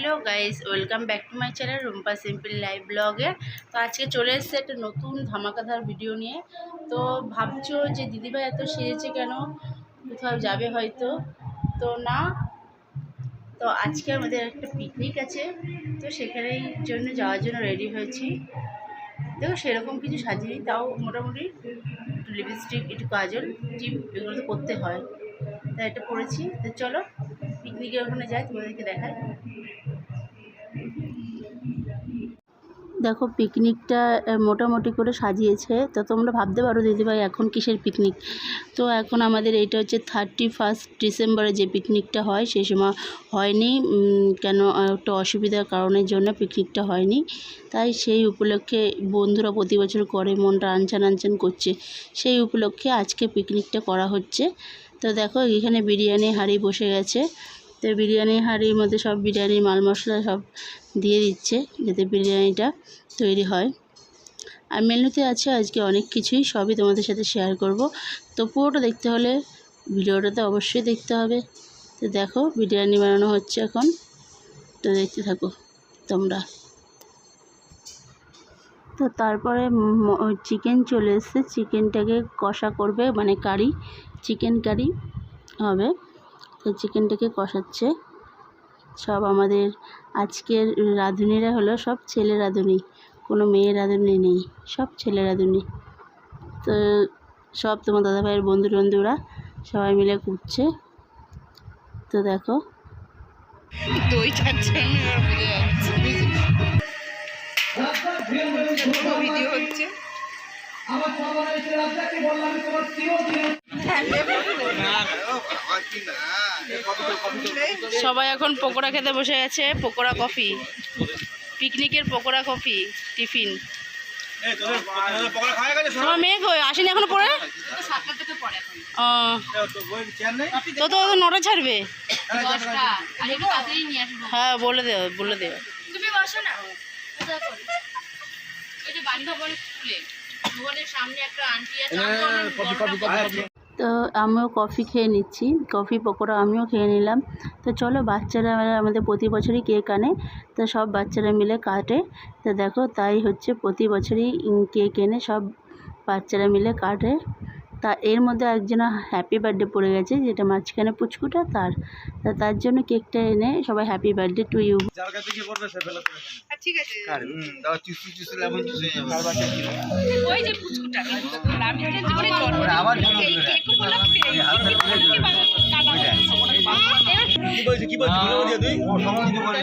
Hello guys, welcome back to my channel Rumpa simple live ব্লগে। তো আজকে চলে এসেছে একটা নতুন ধামাকাধার ভিডিও নিয়ে। তো ভাবছ যে দিদিভাই এত সেরেছে কেন? কোথাও যাবে হয়তো। তো না, তো আজকে আমাদের একটা পিকনিক আছে। তো সেখানেই জন্য যাওয়ার জন্য রেডি হয়েছি। দেখো সেরকম কিছু সাজিনি তাও মোটামুটি একটু লিপস্টিক একটু কাজল টিপ এগুলো তো করতে হয়। তাই এটা পড়েছি তো চলো পিকনিকের ওখানে যাই তোমাদেরকে দেখাই দেখো, পিকনিকটা মোটামুটি করে সাজিয়েছে। তো তোমরা ভাবতে পারো, দিদিভাই, এখন কিসের পিকনিক? তো এখন আমাদের এটা হচ্ছে থার্টি ফার্স্ট ডিসেম্বরে যে পিকনিকটা হয়, সেই সময় হয়নি। কেন একটু অসুবিধার কারণের জন্য পিকনিকটা হয়নি। তাই সেই উপলক্ষে বন্ধুরা প্রতি বছর করে মনটা আনচান আনচান করছে। সেই উপলক্ষে আজকে পিকনিকটা করা হচ্ছে। তো দেখো, এখানে বিরিয়ানি হাঁড়ি বসে গেছে। তো বিরিয়ানি, হাঁড়ির মধ্যে সব বিরিয়ানির মাল মশলা সব দিয়ে দিচ্ছে যাতে বিরিয়ানিটা তৈরি হয়। আর মেনুতে আছে আজকে অনেক কিছুই, সবই তোমাদের সাথে শেয়ার করব। তো পুরোটা দেখতে হলে ভিডিওটা তো অবশ্যই দেখতে হবে। তো দেখো, বিরিয়ানি বানানো হচ্ছে এখন। তো দেখতে থাকো তোমরা। তো তারপরে চিকেন চলে এসছে। চিকেনটাকে কষা করবে মানে কারি চিকেন কারি হবে। তো চিকেনটাকে কষাচ্ছে। সব আমাদের আজকের রাঁধুনিরা হলো সব ছেলে রাঁধুনি কোনো মেয়ে রাঁধুনি নেই সব ছেলে রাঁধুনি। তো সব তোমার দাদাভাইয়ের বন্ধু বন্ধুরা সবাই মিলে করছে তো দেখো। দই যাচ্ছি। ভিডিও হচ্ছে। সবাই এখন পকোড়া খেতে বসে গেছে পকোড়া কফি পিকনিকের পকোড়া কফি টিফিন তোমার মেয়ে কই আসেনি এখনও পড়ে তো তো নটা ছাড়বে হ্যাঁ বলে দেও বলে দেও সামনে একটা আন্টি আছে তো আমিও কফি খেয়ে নিচ্ছি। কফি পকোড়া আমিও খেয়ে নিলাম। তো চলো বাচ্চারা আমাদের প্রতি বছরই কেক আনে। তো সব বাচ্চারা মিলে কাটে। তো দেখো তাই হচ্ছে প্রতি বছরই কেক এনে সব বাচ্চারা মিলে কাটে। তা এর মধ্যে একজন হ্যাপি বার্থডে পড়ে গেছে যেটা মাঝখানে পুচকুটা তার তা তার জন্য কেকটা এনে সবাই হ্যাপি বার্থডে টু ইউ যার কাছে কি করবে সে ফেলে ঠিক আছে তাও চিসু চিসু লেমন চিসু হয়ে যাবে। ওই যে পুচকুটা আমি যে জীবনে ওরা আবার জন্ম কেক উপলক্ষে এই হাতটা খুলে দিবে। কি বলছিস কি বলছিস বলে দিয়ে তুই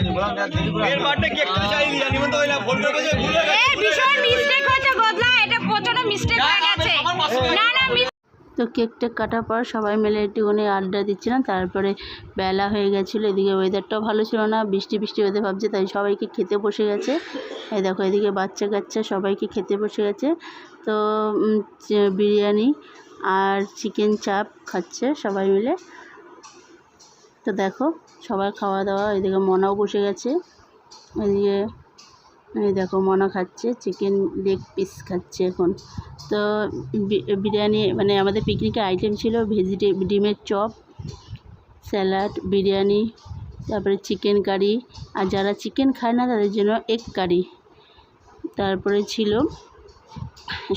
বললাম দেখ দেরি করে এর বার্থডে কেক তো চাইলি জানি মতো হইলা ফোন করে ভুলে গেছে মিস্টেক হয়েছে বদলা এটা প্রচণ্ড মিস্টেক হয়ে গেছে না না তো কেকটা কাটার পর সবাই মিলে একটুখানি আড্ডা দিচ্ছিলাম। তারপরে বেলা হয়ে গেছিল, এদিকে ওয়েদারটাও ভালো ছিল না, বৃষ্টি বৃষ্টি হতে ভাবছে, তাই সবাইকে খেতে বসে গেছে। এই দেখো, এদিকে বাচ্চা কাচ্চা সবাইকে খেতে বসে গেছে। তো বিরিয়ানি আর চিকেন চাপ খাচ্ছে সবাই মিলে। তো দেখো, সবার খাওয়া দাওয়া, এদিকে মনাও বসে গেছে। এদিকে এই দেখো মনা খাচ্ছে চিকেন লেগ পিস খাচ্ছে এখন। তো বিরিয়ানি মানে আমাদের পিকনিকের আইটেম ছিল ভেজিটে ডিমের চপ স্যালাড বিরিয়ানি, তারপরে চিকেন কারি আর যারা চিকেন খায় না তাদের জন্য এগ কারি তারপরে ছিল,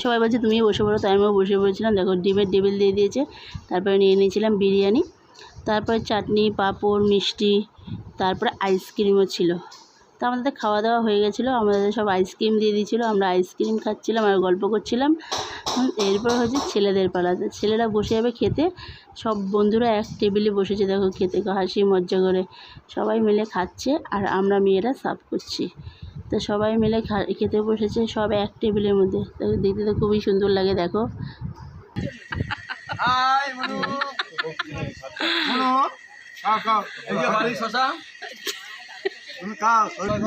সবাই বলছে তুমি বসে পড়ো, তাই আমিও বসে পড়েছিলাম। দেখো ডিমের টেবিল দিয়ে দিয়েছে, তারপরে নিয়ে নিয়েছিলাম বিরিয়ানি। তারপরে চাটনি, পাঁপড়, মিষ্টি, তারপরে আইসক্রিমও ছিল। তো আমাদের খাওয়া দাওয়া হয়ে গেছিল। আমাদের সব আইসক্রিম দিয়ে দিয়েছিলো। আমরা আইসক্রিম খাচ্ছিলাম, আর গল্প করছিলাম। এরপর হচ্ছে ছেলেদের পালা। ছেলেরা বসে যাবে খেতে। সব বন্ধুরা এক টেবিলে বসেছে, দেখো খেতে। হাসি, মজ্জা করে। সবাই মিলে খাচ্ছে, আর আমরা মেয়েরা সার্ভ করছি। তো সবাই মিলে খেতে বসেছে সব এক টেবিলের মধ্যে। দেখতে তো খুবই সুন্দর লাগে, দেখো। শশা। শরীর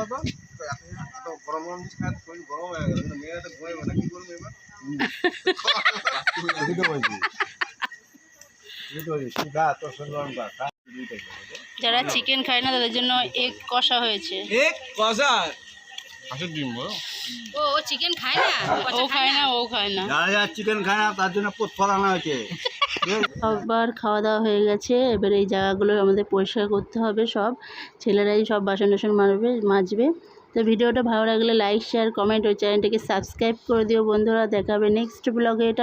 এত গরম গরম খায় শরীর গরম হয়ে গেল। মেয়েরা তো না কি করবে এবার? যারা চিকেন খায় না তাদের জন্য এগ কষা হয়েছে। এক কষা? হাঁসের ডিম বলো। ও চিকেন খায় না? ও খায় না? ও খায় না। যারা যারা চিকেন খায় না তার জন্য পোস্ত আনা হয়েছে। সবার খাওয়া দাওয়া হয়ে গেছে। এবার এই জায়গাগুলো আমাদের পরিষ্কার করতে হবে সব। ছেলেরাই সব বাসন টাসন মারবে, মাজবে। তো ভিডিওটা ভালো লাগলে লাইক শেয়ার কমেন্ট ওই চ্যানেলটাকে সাবস্ক্রাইব করে দিও বন্ধুরা। দেখাবে নেক্সট ব্লগে টাটা।